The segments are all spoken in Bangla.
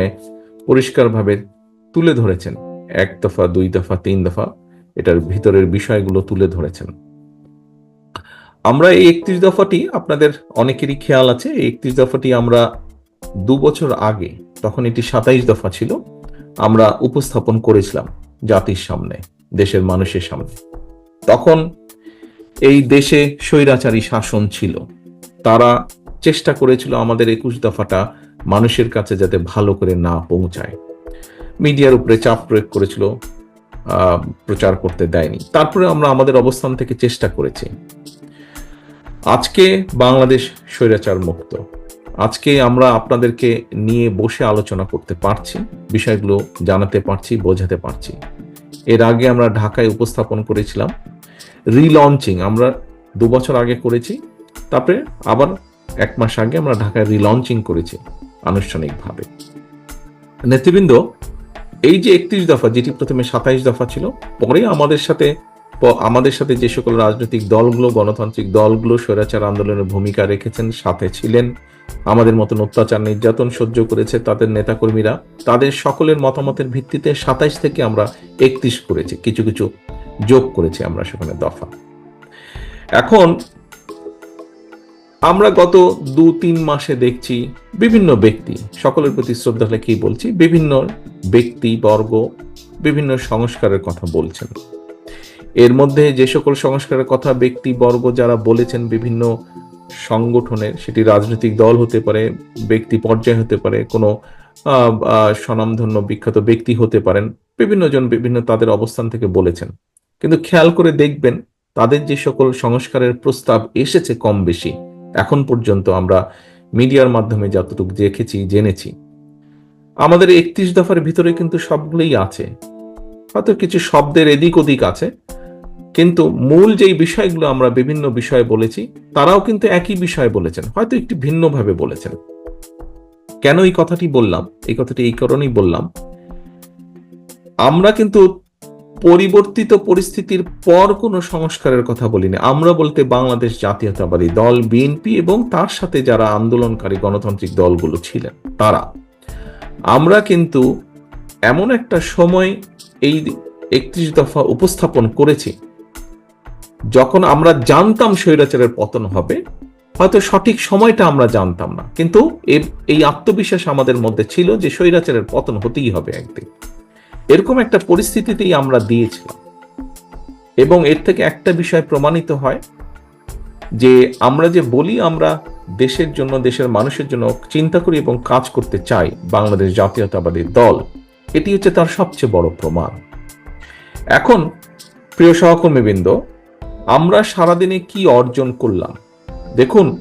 সেখানে পরিষ্কারভাবে তুলে ধরেছেন। এক দফা, দুই দফা, তিন দফা এটার ভিতরের বিষয়গুলো তুলে ধরেছেন। আমরা এই একত্রিশ দফাটি আপনাদের অনেকেরই খেয়াল আছে। এই একত্রিশ দফাটি আমরা দু বছর আগে, তখন এটি সাতাইশ দফা ছিল, আমরা উপস্থাপন করেছিলাম জাতির সামনে, দেশের মানুষের সামনে। তখন এই দেশে স্বৈরাচারী শাসন ছিল। তারা চেষ্টা করেছিল আমাদের একুশ দফাটা মানুষের কাছে যাতে ভালো করে না পৌঁছায়। মিডিয়ার উপরে চাপ প্রয়োগ করেছিল প্রচার করতে দেয়নি। তারপরে আমরা আমাদের অবস্থান থেকে চেষ্টা করেছি। আজকে বাংলাদেশ স্বৈরাচার মুক্ত। আজকে আমরা আপনাদেরকে নিয়ে বসে আলোচনা করতে পারছি, বিষয়গুলো জানাতে পারছি, বোঝাতে পারছি। এর আগে আমরা ঢাকায় উপস্থাপন করেছিলাম, রিলঞ্চিং আমরা দু বছর আগে করেছি, তারপরে আবার এক মাস আগে আমরা ঢাকায় রিলঞ্চিং করেছি। আনুষ্ঠানিকভাবে। নেতৃবৃন্দ, এই যে একত্রিশ দফা, যেটি প্রথমে সাতাইশ দফা ছিল, পরে আমাদের সাথে আমাদের সাথে যে সকল রাজনৈতিক দলগুলো, গণতান্ত্রিক দলগুলো স্বৈরাচার আন্দোলনের ভূমিকা রেখেছেন, সাথে ছিলেন। আমাদের মতন অত্যাচার, নির্যাতন সহ্য করেছে তাদের নেতাকর্মীরা। তাদের সকলের মতামতের ভিত্তিতে সাতাইশ থেকে আমরা একত্রিশ করেছি, কিছু কিছু যোগ করেছি আমরা সেখানে দফা। এখন আমরা গত দু তিন মাসে দেখছি বিভিন্ন ব্যক্তি, সকলের প্রতি শ্রদ্ধা হলে কি বলছি, বিভিন্ন ব্যক্তি, বর্গ, বিভিন্ন সংস্কারের কথা বলছেন। এর মধ্যে যে সকল সংস্কারের কথা ব্যক্তি, বর্গ যারা বলেছেন বিভিন্ন সংগঠনের, সেটি রাজনৈতিক দল হতে পারে, ব্যক্তি পর্যায়ে হতে পারে, কোনো স্বনামধন্য বিখ্যাত ব্যক্তি হতে পারেন, বিভিন্ন জন বিভিন্ন তাদের অবস্থান থেকে বলেছেন। কিন্তু খেয়াল করে দেখবেন, তাদের যে সকল সংস্কারের প্রস্তাব এসেছে কম বেশি এখন পর্যন্ত আমরা মিডিয়ার মাধ্যমে যতটুকু দেখেছি, জেনেছি। আমাদের একত্রিশ দফার ভিতরে কিন্তু সবগুলোই আছে। হয়তো কিছু শব্দের এদিক ওদিক আছে, কিন্তু মূল যেই বিষয়গুলো আমরা বিভিন্ন বিষয়ে বলেছি, তারাও কিন্তু একই বিষয়ে বলেছেন, হয়তো একটি ভিন্নভাবে বলেছেন। কেন এই কথাটি বললাম? এই কথাটি এই কারণেই বললাম, আমরা কিন্তু পরিবর্তিত পরিস্থিতির পর কোনো সংস্কারের কথা বলিনি। আমরা বলতে বাংলাদেশ জাতীয়তাবাদী দল, বিএনপি এবং তার সাথে যারা আন্দোলনকারী গণতান্ত্রিক দলগুলো ছিলেন, তারা। আমরা কিন্তু এমন একটা সময় এই একত্রিশ দফা উপস্থাপন করেছি, যখন আমরা জানতাম স্বৈরাচারের পতন হবে, হয়তো সঠিক সময়টা আমরা জানতাম না। কিন্তু এই আত্মবিশ্বাস আমাদের মধ্যে ছিল যে স্বৈরাচারের পতন হতেই হবে একদিন। এরকম একটা পরিস্থিতিতেই আমরা দিয়েছিলাম। এবং এর থেকে একটা বিষয় প্রমাণিত হয় যে আমরা যে বলি আমরা দেশের জন্য, দেশের মানুষের জন্য চিন্তা করি এবং কাজ করতে চাই বাংলাদেশ জাতীয়তাবাদী দল, এটি হচ্ছে তার সবচেয়ে বড় প্রমাণ। এখন, প্রিয় সহকর্মীবৃন্দ, আমরা সারাদিনে কি অর্জন করলাম? দেখুন,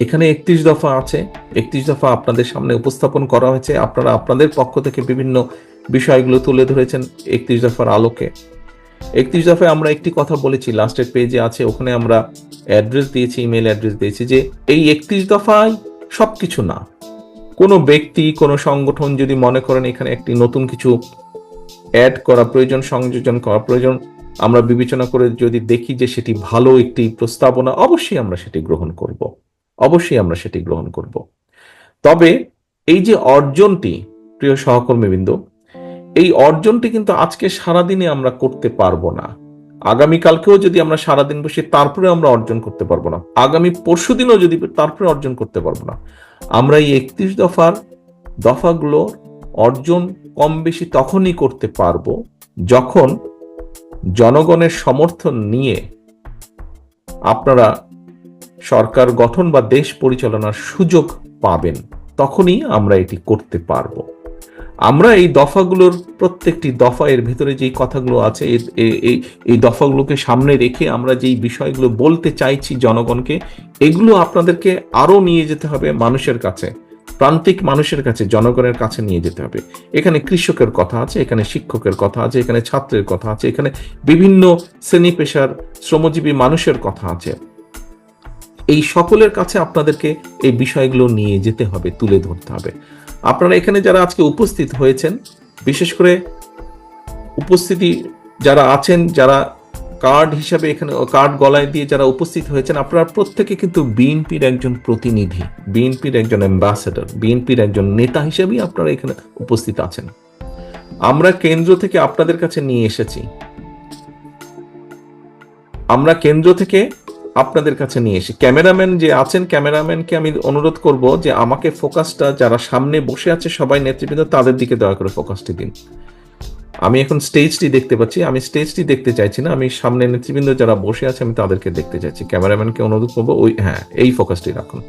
এখানে একত্রিশ দফা আছে। একত্রিশ দফা আপনাদের সামনে উপস্থাপন করা হয়েছে। আপনারা আপনাদের পক্ষ থেকে বিভিন্ন বিষয়গুলো তুলে ধরেছেন একত্রিশ দফার আলোকে। একত্রিশ দফায় আমরা একটি কথা বলেছি, লাস্টের পেজে আছে, ওখানে আমরা অ্যাড্রেস দিয়েছি ইমেল অ্যাড্রেস দিয়েছি যে এই একত্রিশ দফায় সবকিছু না। কোনো ব্যক্তি, কোনো সংগঠন যদি মনে করেন এখানে একটি নতুন কিছু অ্যাড করা প্রয়োজন, সংযোজন করা প্রয়োজন, আমরা বিবেচনা করে যদি দেখি যে সেটি ভালো একটি প্রস্তাবনা, অবশ্যই আমরা সেটি গ্রহণ করব। অবশ্যই আমরা সেটি গ্রহণ করব। তবে এই যে অর্জনটি, প্রিয় সহকর্মীবৃন্দ এই অর্জনটি কিন্তু আজকে সারাদিনে আমরা করতে পারব না। আগামীকালকেও যদি আমরা সারাদিন বসে তারপরে আমরা অর্জন করতে পারব না। আগামী পরশুদিনও যদি তারপরে অর্জন করতে পারব না। আমরা এই একত্রিশ দফার দফাগুলো অর্জন কম বেশি তখনই করতে পারব যখন জনগণের সমর্থন নিয়ে আপনারা সরকার গঠন বা দেশ পরিচালনার সুযোগ পাবেন। তখনই আমরা এটি করতে পারব। আমরা এই দফাগুলোর প্রত্যেকটি দফা, এর ভেতরে যেই কথাগুলো আছে এই এই দফাগুলোকে সামনে রেখে আমরা যেই বিষয়গুলো বলতে চাইছি জনগণকে, এগুলো আপনাদেরকে আরও নিয়ে যেতে হবে মানুষের কাছে, প্রান্তিক মানুষের কাছে, জনগণের কাছে নিয়ে যেতে হবে। এখানে কৃষকের কথা আছে, এখানে শিক্ষকের কথা আছে, এখানে ছাত্রের কথা আছে, এখানে বিভিন্ন শ্রেণি পেশার শ্রমজীবী মানুষের কথা আছে। এই সকলের কাছে আপনাদেরকে এই বিষয়গুলো নিয়ে যেতে হবে, তুলে ধরতে হবে। আপনারা এখানে যারা আজকে উপস্থিত হয়েছেন, বিশেষ করে উপস্থিতি যারা আছেন, যারা কার্ড হিসাবে এখানে, কার্ড গলায় দিয়ে যারা উপস্থিত হয়েছেন, আপনারা প্রত্যেকে কিন্তু বিএনপির একজন প্রতিনিধি, বিএনপির একজন অ্যাম্বাসেডর, বিএনপির একজন নেতা হিসেবেই আপনারা এখানে উপস্থিত আছেন। আমরা কেন্দ্র থেকে আপনাদের কাছে নিয়ে এসেছি। আমরা কেন্দ্র থেকে আপনাদের কাছে নিয়ে এসে। ক্যামেরাম্যান যে আছেন, ক্যামেরাম্যানকে আমি অনুরোধ করব যে আমাকে ফোকাসটা যারা সামনে বসে আছে, সবাই নেতৃবৃন্দ, তাদের দিকে দয়া করে ফোকাসটি দিন। আমি এখন স্টেজটি দেখতে পাচ্ছি। আমি স্টেজটি দেখতে চাইছি না। আমি সামনে নেতৃবৃন্দ যারা বসে আছে, আমি তাদেরকে দেখতে চাইছি। ক্যামেরাম্যানকে অনুরোধ করব, ওই হ্যাঁ এই ফোকাসটি রাখুন।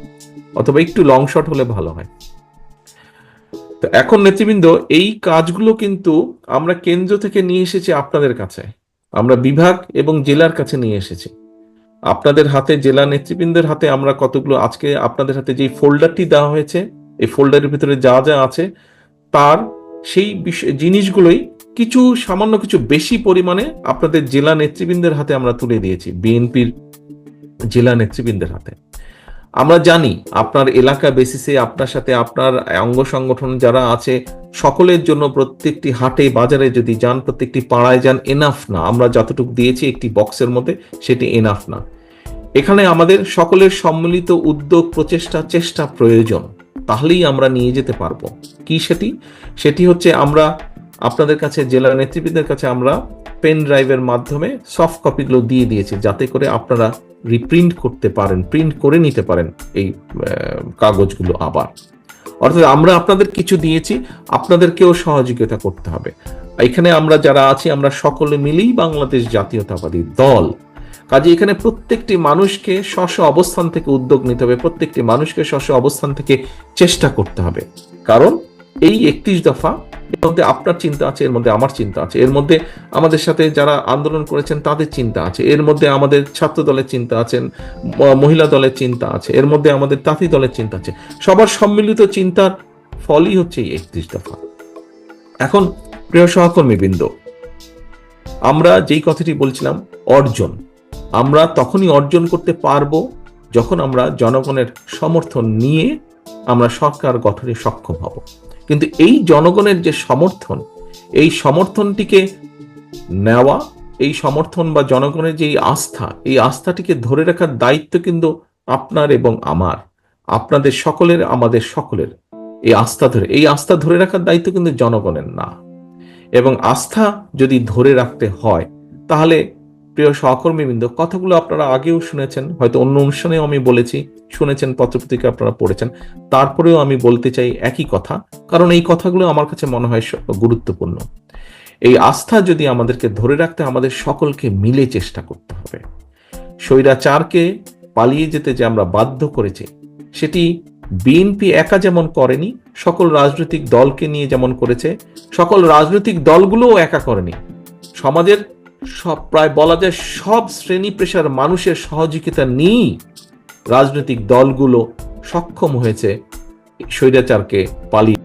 অথবা একটু লং শট হলে ভালো হয়। তো এখন নেতৃবৃন্দ, এই কাজগুলো কিন্তু আমরা কেন্দ্র থেকে নিয়ে এসেছি আপনাদের কাছে। আমরা বিভাগ এবং জেলার কাছে নিয়ে এসেছি। আপনাদের হাতে জেলা নেতৃবৃন্দের হাতে আমরা কতগুলো আজকে আপনাদের হাতে যে ফোল্ডারটি দেওয়া হয়েছে, এই ফোল্ডারের ভিতরে যা যা আছে, তার সেই জিনিসগুলোই কিছু সামান্য কিছু বেশি পরিমাণে আপনাদের জেলা নেতৃবৃন্দের হাতে আমরা তুলে দিয়েছি, বিএনপির জেলা নেতৃবৃন্দের হাতে। আমরা জানি আপনার এলাকা বেসিসে আপনার সাথে আপনার অঙ্গ সংগঠন যারা আছে, সকলের জন্য প্রত্যেকটি হাটে, বাজারে যদি যান, প্রত্যেকটি পাড়ায় যান এনাফ না। আমরা যতটুকু দিয়েছি একটি বক্সের মধ্যে, সেটি এনাফ না। এখানে আমাদের সকলের সম্মিলিত উদ্যোগ, প্রচেষ্টা, চেষ্টা প্রয়োজন। তাহলেই আমরা নিয়ে যেতে পারব। কি সেটি? সেটি হচ্ছে আমরা আপনাদের কাছে, জেলা নেতৃবৃন্দের কাছে আমরা পেন ড্রাইভের মাধ্যমে সফট কপিগুলো দিয়ে দিয়েছি, যাতে করে আপনারা রিপ্রিন্ট করতে পারেন প্রিন্ট করে নিতে পারেন এই কাগজগুলো আবার। অর্থাৎ আমরা আপনাদের কিছু দিয়েছি, আপনাদেরকেও সহযোগিতা করতে হবে। এখানে আমরা যারা আছি, আমরা সকলে মিলেই বাংলাদেশ জাতীয়তাবাদী দল। কাজে এখানে প্রত্যেকটি মানুষকে স্ব স্ব অবস্থান থেকে উদ্যোগ নিতে হবে, প্রত্যেকটি মানুষকে স্ব স্ব অবস্থান থেকে চেষ্টা করতে হবে। কারণ এই একত্রিশ দফা, এর মধ্যে আপনার চিন্তা আছে, এর মধ্যে আমার চিন্তা আছে, এর মধ্যে আমাদের সাথে যারা আন্দোলন করেছেন তাদের চিন্তা আছে, এর মধ্যে আমাদের ছাত্র দলের চিন্তা আছেন মহিলা দলের চিন্তা আছে, এর মধ্যে আমাদের তাঁতি দলের চিন্তা আছে। সবার সম্মিলিত চিন্তার ফলই হচ্ছে এই একত্রিশ দফা। এখন, প্রিয় সহকর্মী বৃন্দ আমরা যেই কথাটি বলছিলাম, অর্জন। আমরা তখনই অর্জন করতে পারব যখন আমরা জনগণের সমর্থন নিয়ে আমরা সরকার গঠনে সক্ষম হব। কিন্তু এই জনগণের যে সমর্থন, এই সমর্থনটিকে নেওয়া, এই সমর্থন বা জনগণের যে আস্থা, এই আস্থাটিকে ধরে রাখার দায়িত্ব কিন্তু আপনার এবং আমার, আপনাদের সকলের, আমাদের সকলের। এই আস্থা ধরে, এই আস্থা ধরে রাখার দায়িত্ব কিন্তু জনগণের না। এবং আস্থা যদি ধরে রাখতে হয়, তাহলে প্রিয় সহকর্মীবৃন্দ, কথাগুলো আপনারা আগেও শুনেছেন, হয়তো অন্য অনুষ্ঠানেও আমি বলেছি শুনেছেন, পত্রপত্রিকা আপনারা পড়েছেন। তারপরেও আমি বলতে চাই একই কথা, কারণ এই কথাগুলো আমার কাছে মনে হয় গুরুত্বপূর্ণ। এই আস্থা যদি আমাদেরকে ধরে রাখতে, আমাদের সকলকে মিলে চেষ্টা করতে হবে। স্বৈরাচারকে পালিয়ে যেতে যে আমরা বাধ্য করেছি, সেটি বিএনপি একা যেমন করেনি, সকল রাজনৈতিক দলকে নিয়ে যেমন করেছে, সকল রাজনৈতিক দলগুলোও একা করেনি। সমাজের সব, প্রায় বলা যায় সব শ্রেণি পেশার মানুষের সহযোগিতা নিয়েই রাজনৈতিক দলগুলো সক্ষম হয়েছে স্বৈরাচারকে পালিয়ে